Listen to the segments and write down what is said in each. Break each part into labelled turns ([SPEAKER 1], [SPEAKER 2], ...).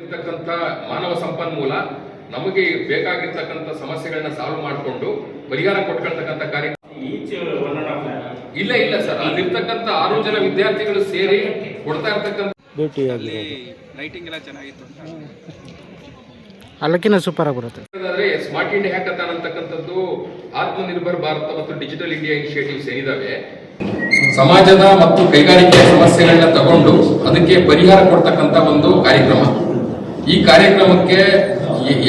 [SPEAKER 1] ಇರ್ತಕ್ಕಂಥ ಮಾನವ ಸಂಪನ್ಮೂಲ ನಮಗೆ ಬೇಕಾಗಿರ್ತಕ್ಕಂಥ ಸಮಸ್ಯೆಗಳನ್ನ ಸಾಲ್ವ್ ಮಾಡಿಕೊಂಡು ಪರಿಹಾರ ಕೊಟ್ಕೊಳ್ತಕ್ಕಂಥ ಕಾರ್ಯ
[SPEAKER 2] ಈಚ್ ಒನ್ ಅಂಡ್ ಹಾಫ್
[SPEAKER 1] ಇಲ್ಲ ಇಲ್ಲ ಸರ್. ಅಲ್ಲಿರ್ತಕ್ಕಂಥ ಆರು ಜನ ವಿದ್ಯಾರ್ಥಿಗಳು ಸೇರಿ ಕೊಡ್ತಾ ಇರ್ತಕ್ಕಂಥ
[SPEAKER 3] ಲೈಟಿಂಗ್ ಎಲ್ಲ ಚೆನ್ನಾಗಿತ್ತು.
[SPEAKER 4] ಅಲ್ಲಕ್ಕಿಂತ ಸೂಪರ್ ಆಗಿರುತ್ತೆ
[SPEAKER 1] ಅಂದ್ರೆ ಸ್ಮಾರ್ಟ್ ಇಂಡಿಯಾ ಹ್ಯಾಕಥಾನ್ ಅಂತಕ್ಕಂಥದ್ದು ಆತ್ಮನಿರ್ಭರ್ ಭಾರತ ಮತ್ತು ಡಿಜಿಟಲ್ ಇಂಡಿಯಾ ಇನಿಷಿಯೇಟಿವ್ಸ್ ಏನಿದಾವೆ? ಸಮಾಜದ ಮತ್ತು ಕೈಗಾರಿಕೆಯ ಸಮಸ್ಯೆಗಳನ್ನ ತಗೊಂಡು ಅದಕ್ಕೆ ಪರಿಹಾರ ಕೊಡ್ತಕ್ಕಂಥ ಒಂದು ಕಾರ್ಯಕ್ರಮ. ಈ ಕಾರ್ಯಕ್ರಮಕ್ಕೆ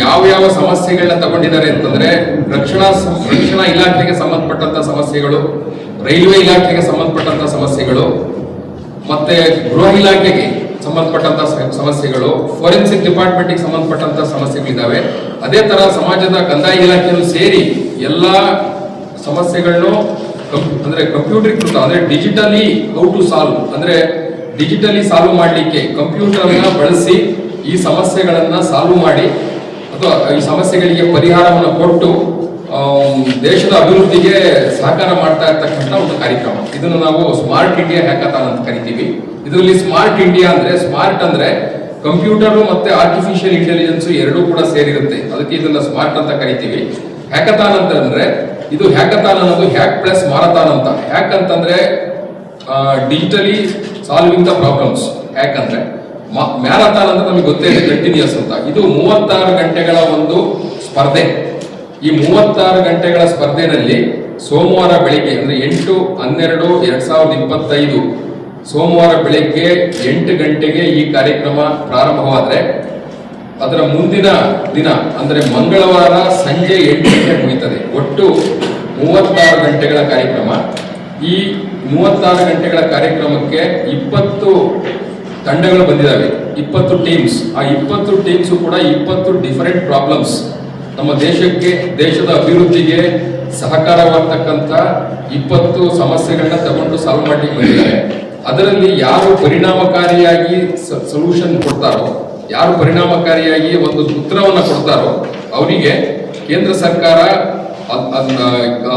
[SPEAKER 1] ಯಾವ ಯಾವ ಸಮಸ್ಯೆಗಳನ್ನ ತಗೊಂಡಿದ್ದಾರೆ ಅಂತಂದ್ರೆ ರಕ್ಷಣಾ ರಕ್ಷಣಾ ಇಲಾಖೆಗೆ ಸಂಬಂಧಪಟ್ಟಂತ ಸಮಸ್ಯೆಗಳು, ರೈಲ್ವೆ ಇಲಾಖೆಗೆ ಸಂಬಂಧಪಟ್ಟಂತ ಸಮಸ್ಯೆಗಳು, ಮತ್ತೆ ಗೃಹ ಇಲಾಖೆಗೆ ಸಂಬಂಧಪಟ್ಟಂತ ಸಮಸ್ಯೆಗಳು, ಫೋರೆನ್ಸಿಕ್ ಡಿಪಾರ್ಟ್ಮೆಂಟ್ಗೆ ಸಂಬಂಧಪಟ್ಟಂತ ಸಮಸ್ಯೆಗಳಿದ್ದಾವೆ. ಅದೇ ತರ ಸಮಾಜದ ಕಂದಾಯ ಇಲಾಖೆಯಲ್ಲೂ ಸೇರಿ ಎಲ್ಲಾ ಸಮಸ್ಯೆಗಳನ್ನು ಅಂದ್ರೆ ಕಂಪ್ಯೂಟರ್ ಕೃತ, ಅಂದ್ರೆ ಡಿಜಿಟಲಿ ಹೌ ಟು ಸಾಲ್ವ್, ಅಂದ್ರೆ ಡಿಜಿಟಲಿ ಸಾಲ್ವ್ ಮಾಡಲಿಕ್ಕೆ ಕಂಪ್ಯೂಟರ್ನ ಬಳಸಿ ಈ ಸಮಸ್ಯೆಗಳನ್ನು ಸಾಲ್ವ್ ಮಾಡಿ ಅಥವಾ ಈ ಸಮಸ್ಯೆಗಳಿಗೆ ಪರಿಹಾರವನ್ನು ಕೊಟ್ಟು ದೇಶದ ಅಭಿವೃದ್ಧಿಗೆ ಸಹಕಾರ ಮಾಡ್ತಾ ಇರ್ತಕ್ಕಂಥ ಒಂದು ಕಾರ್ಯಕ್ರಮ. ಇದನ್ನು ನಾವು ಸ್ಮಾರ್ಟ್ ಇಂಡಿಯಾ ಹ್ಯಾಕಥಾನ್ ಅಂತ ಕರಿತೀವಿ. ಇದರಲ್ಲಿ ಸ್ಮಾರ್ಟ್ ಇಂಡಿಯಾ ಅಂದ್ರೆ ಸ್ಮಾರ್ಟ್ ಅಂದ್ರೆ ಕಂಪ್ಯೂಟರ್ ಮತ್ತೆ ಆರ್ಟಿಫಿಷಿಯಲ್ ಇಂಟೆಲಿಜೆನ್ಸ್ ಎರಡೂ ಕೂಡ ಸೇರಿರುತ್ತೆ. ಅದಕ್ಕೆ ಇದನ್ನ ಸ್ಮಾರ್ಟ್ ಅಂತ ಕರಿತೀವಿ. ಹ್ಯಾಕಥಾನ್ ಅಂತಂದ್ರೆ, ಇದು ಹ್ಯಾಕಥಾನ್ ಅನ್ನೋದು ಹ್ಯಾಕ್ ಪ್ಲಸ್ ಮಾರಥಾನ್ ಅಂತ. ಹ್ಯಾಕ್ ಅಂತಂದ್ರೆ digitally solving the problems hack ಅಂದ್ರೆ ಮ್ಯಾರಥಾನ್ ಅಂತ ನಮಗೆ ಗೊತ್ತೇ ಇದೆ ಕಂಟಿನ್ಯೂಸ್ ಅಂತ. ಇದು ಮೂವತ್ತಾರು ಗಂಟೆಗಳ ಒಂದು ಸ್ಪರ್ಧೆ. ಈ ಮೂವತ್ತಾರು ಗಂಟೆಗಳ ಸ್ಪರ್ಧೆನಲ್ಲಿ ಸೋಮವಾರ ಬೆಳಿಗ್ಗೆ ಅಂದ್ರೆ ಎಂಟು, ಹನ್ನೆರಡು, ಎರಡ್ ಸಾವಿರದ ಇಪ್ಪತ್ತೈದು ಸೋಮವಾರ ಬೆಳಿಗ್ಗೆ ಎಂಟು ಗಂಟೆಗೆ ಈ ಕಾರ್ಯಕ್ರಮ ಪ್ರಾರಂಭವಾದ್ರೆ ಅದರ ಮುಂದಿನ ದಿನ ಅಂದ್ರೆ ಮಂಗಳವಾರ ಸಂಜೆ ಎಂಟು ಗಂಟೆ ಮುಗಿತದೆ. ಒಟ್ಟು ಮೂವತ್ತಾರು ಗಂಟೆಗಳ ಕಾರ್ಯಕ್ರಮ. ಈ ಮೂವತ್ತಾರು ಗಂಟೆಗಳ ಕಾರ್ಯಕ್ರಮಕ್ಕೆ ಇಪ್ಪತ್ತು ತಂಡಗಳು ಬಂದಿದ್ದಾವೆ. ಇಪ್ಪತ್ತು ಟೀಮ್ಸ್ ಆ ಇಪ್ಪತ್ತು ಟೀಮ್ಸ್ ಕೂಡ ಇಪ್ಪತ್ತು ಡಿಫರೆಂಟ್ ಪ್ರಾಬ್ಲಮ್ಸ್ ನಮ್ಮ ದೇಶಕ್ಕೆ, ದೇಶದ ಅಭಿವೃದ್ಧಿಗೆ ಸಹಕಾರವಾಗ್ತಕ್ಕಂಥ ಇಪ್ಪತ್ತು ಸಮಸ್ಯೆಗಳನ್ನ ತಗೊಂಡು ಸಾಲ್ವ್ ಮಾಡಿ ಬಂದಿದ್ದಾರೆ. ಅದರಲ್ಲಿ ಯಾರು ಪರಿಣಾಮಕಾರಿಯಾಗಿ ಸೊಲ್ಯೂಷನ್ ಕೊಡ್ತಾರೋ, ಯಾರು ಪರಿಣಾಮಕಾರಿಯಾಗಿ ಒಂದು ಉತ್ತರವನ್ನ ಕೊಡ್ತಾರೋ, ಅವರಿಗೆ ಕೇಂದ್ರ ಸರ್ಕಾರ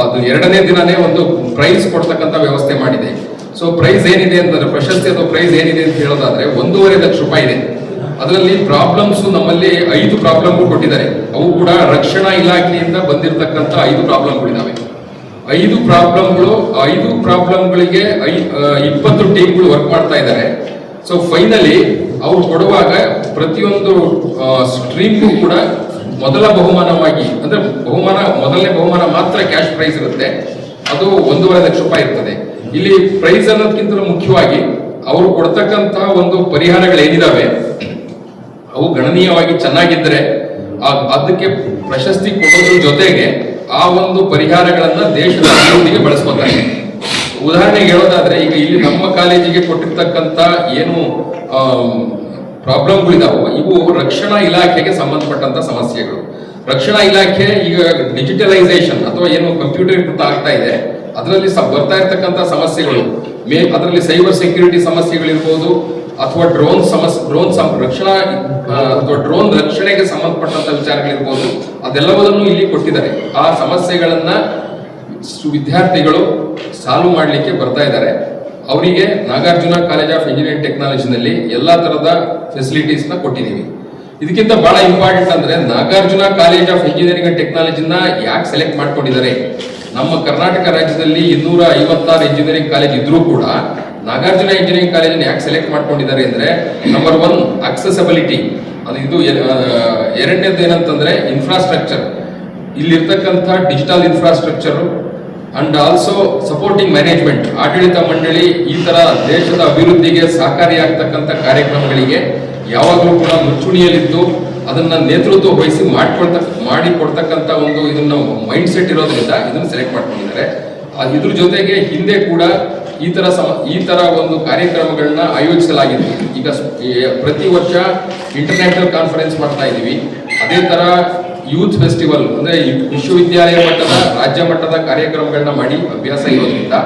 [SPEAKER 1] ಅದು ಎರಡನೇ ದಿನನೇ ಒಂದು ಪ್ರೈಸ್ ಕೊಡ್ತಕ್ಕಂಥ ವ್ಯವಸ್ಥೆ ಮಾಡಿದೆ. ಸೊ ಪ್ರೈಸ್ ಏನಿದೆ ಅಂತಂದ್ರೆ ಪ್ರಶಸ್ತಿ ಅಥವಾ ಪ್ರೈಸ್ ಏನಿದೆ ಅಂತ ಹೇಳೋದಾದ್ರೆ, ಒಂದೂವರೆ ಲಕ್ಷ ರೂಪಾಯಿ ಇದೆ. ಅದರಲ್ಲಿ ಪ್ರಾಬ್ಲಮ್ಸ್ ನಮ್ಮಲ್ಲಿ ಐದು ಪ್ರಾಬ್ಲಮ್ ಕೊಟ್ಟಿದ್ದಾರೆ. ಅವು ಕೂಡ ರಕ್ಷಣಾ ಇಲಾಖೆಯಿಂದ ಬಂದಿರತಕ್ಕಂತ ಐದು ಪ್ರಾಬ್ಲಮ್ಗಳಿದಾವೆ ಐದು ಪ್ರಾಬ್ಲಮ್ಗಳು ಐದು ಪ್ರಾಬ್ಲಮ್ಗಳಿಗೆ ಇಪ್ಪತ್ತು ಟೀಮ್ಗಳು ವರ್ಕ್ ಮಾಡ್ತಾ ಇದ್ದಾರೆ. ಸೊ ಫೈನಲಿ ಅವ್ರು ಕೊಡುವಾಗ ಪ್ರತಿಯೊಂದು ಸ್ಟ್ರೀಮ್ಗೂ ಕೂಡ ಮೊದಲ ಬಹುಮಾನವಾಗಿ, ಅಂದ್ರೆ ಬಹುಮಾನ, ಮೊದಲನೇ ಬಹುಮಾನ ಮಾತ್ರ ಕ್ಯಾಶ್ ಪ್ರೈಸ್ ಇರುತ್ತೆ. ಅದು ಒಂದೂವರೆ ಲಕ್ಷ ರೂಪಾಯಿ ಇರ್ತದೆ. ಇಲ್ಲಿ ಪ್ರೈಸ್ ಅನ್ನೋದಕ್ಕಿಂತ ಮುಖ್ಯವಾಗಿ ಅವರು ಕೊಡ್ತಕ್ಕಂತಹ ಒಂದು ಪರಿಹಾರಗಳೇನಿದಾವೆ ಅವು ಗಣನೀಯವಾಗಿ ಚೆನ್ನಾಗಿದ್ದರೆ ಅದಕ್ಕೆ ಪ್ರಶಸ್ತಿ ಕೊಡೋದ್ರ ಜೊತೆಗೆ ಆ ಒಂದು ಪರಿಹಾರಗಳನ್ನ ದೇಶದ ಅಭಿವೃದ್ಧಿಗೆ ಬಳಸ್ಕೊತಾರೆ. ಉದಾಹರಣೆಗೆ ಹೇಳೋದಾದ್ರೆ ಈಗ ಇಲ್ಲಿ ನಮ್ಮ ಕಾಲೇಜಿಗೆ ಕೊಟ್ಟಿರ್ತಕ್ಕಂತ ಏನು ಪ್ರಾಬ್ಲಮ್ಗಳಿದಾವೋ, ಇವು ರಕ್ಷಣಾ ಇಲಾಖೆಗೆ ಸಂಬಂಧಪಟ್ಟಂತ ಸಮಸ್ಯೆಗಳು. ರಕ್ಷಣಾ ಇಲಾಖೆ ಈಗ ಡಿಜಿಟಲೈಸೇಷನ್ ಅಥವಾ ಏನು ಕಂಪ್ಯೂಟರ್ ಆಗ್ತಾ ಇದೆ. ಅದರಲ್ಲಿ ಬರ್ತಾ ಇರ್ತಕ್ಕಂಥ ಸಮಸ್ಯೆಗಳು. ಮೇ ಅದರಲ್ಲಿ ಸೈಬರ್ ಸೆಕ್ಯೂರಿಟಿ ಸಮಸ್ಯೆಗಳಿರ್ಬೋದು, ಅಥವಾ ಡ್ರೋನ್ ಸಮಸ್ಯೆ ಡ್ರೋನ್ ರಕ್ಷಣಾ ಅಥವಾ ಡ್ರೋನ್ ರಕ್ಷಣೆಗೆ ಸಂಬಂಧಪಟ್ಟಂತ ವಿಚಾರಗಳಿರ್ಬೋದು. ಅದೆಲ್ಲವನ್ನೂ ಇಲ್ಲಿ ಕೊಟ್ಟಿದ್ದಾರೆ. ಆ ಸಮಸ್ಯೆಗಳನ್ನ ವಿದ್ಯಾರ್ಥಿಗಳು ಸಾಲ್ವ್ ಮಾಡಲಿಕ್ಕೆ ಬರ್ತಾ ಇದ್ದಾರೆ. ಅವರಿಗೆ ನಾಗಾರ್ಜುನ ಕಾಲೇಜ್ ಆಫ್ ಇಂಜಿನಿಯರಿಂಗ್ ಟೆಕ್ನಾಲಜಿನಲ್ಲಿ ಎಲ್ಲಾ ತರದ ಫೆಸಿಲಿಟೀಸ್ನ ಕೊಟ್ಟಿದ್ದೀವಿ. ಇದಕ್ಕಿಂತ ಬಹಳ ಇಂಪಾರ್ಟೆಂಟ್ ಅಂದ್ರೆ ನಾಗಾರ್ಜುನ ಕಾಲೇಜ್ ಆಫ್ ಇಂಜಿನಿಯರಿಂಗ್ ಟೆಕ್ನಾಲಜಿನ ಯಾಕೆ ಸೆಲೆಕ್ಟ್ ಮಾಡ್ಕೊಂಡಿದ್ದಾರೆ? ನಮ್ಮ ಕರ್ನಾಟಕ ರಾಜ್ಯದಲ್ಲಿ ಇನ್ನೂರ ಐವತ್ತಾರು ಇಂಜಿನಿಯರಿಂಗ್ ಕಾಲೇಜ್ ಇದ್ರೂ ಕೂಡ ನಾಗಾರ್ಜುನ ಇಂಜಿನಿಯರಿಂಗ್ ಕಾಲೇಜನ್ನು ಯಾಕೆ ಸೆಲೆಕ್ಟ್ ಮಾಡ್ಕೊಂಡಿದ್ದಾರೆ ಅಂದ್ರೆ ನಂಬರ್ ಒನ್ ಅಕ್ಸೆಸಬಿಲಿಟಿ ಅದು ಇದು ಎರಡನೇದು ಏನಂತಂದ್ರೆ ಇನ್ಫ್ರಾಸ್ಟ್ರಕ್ಚರ್ ಇಲ್ಲಿರ್ತಕ್ಕಂಥ digital infrastructure and also supporting management ಆಡಳಿತ ಮಂಡಳಿ ಈ ತರ ದೇಶದ ಅಭಿವೃದ್ಧಿಗೆ ಸಹಕಾರಿಯಾಗ್ತಕ್ಕಂಥ ಕಾರ್ಯಕ್ರಮಗಳಿಗೆ ಯಾವಾಗಲೂ ಕೂಡ ಮುಂಚೂಣಿಯಲ್ಲಿದ್ದು ಅದನ್ನ ನೇತೃತ್ವ ವಹಿಸಿ ಮಾಡ್ಕೊಳ್ತ ಮಾಡಿ ಕೊಡ್ತಕ್ಕಂತ ಒಂದು ಇದನ್ನ ಮೈಂಡ್ ಸೆಟ್ ಇರೋದ್ರಿಂದ ಇದನ್ನ ಸೆಲೆಕ್ಟ್ ಮಾಡ್ಕೊಂಡಿದ್ದಾರೆ. ಇದ್ರ ಜೊತೆಗೆ ಹಿಂದೆ ಕೂಡ ಈ ತರ ಸಮ, ಈ ತರ ಒಂದು ಕಾರ್ಯಕ್ರಮಗಳನ್ನ ಆಯೋಜಿಸಲಾಗಿದೆ. ಈಗ ಪ್ರತಿ ವರ್ಷ ಇಂಟರ್ನ್ಯಾಷನಲ್ ಕಾನ್ಫರೆನ್ಸ್ ಮಾಡ್ತಾ ಇದೀವಿ ಅದೇ ತರ ಯೂತ್ ಫೆಸ್ಟಿವಲ್ ಅಂದ್ರೆ ವಿಶ್ವವಿದ್ಯಾಲಯ ಮಟ್ಟದ, ರಾಜ್ಯ ಮಟ್ಟದ ಕಾರ್ಯಕ್ರಮಗಳನ್ನ ಮಾಡಿ ಅಭ್ಯಾಸ ಇರೋದ್ರಿಂದ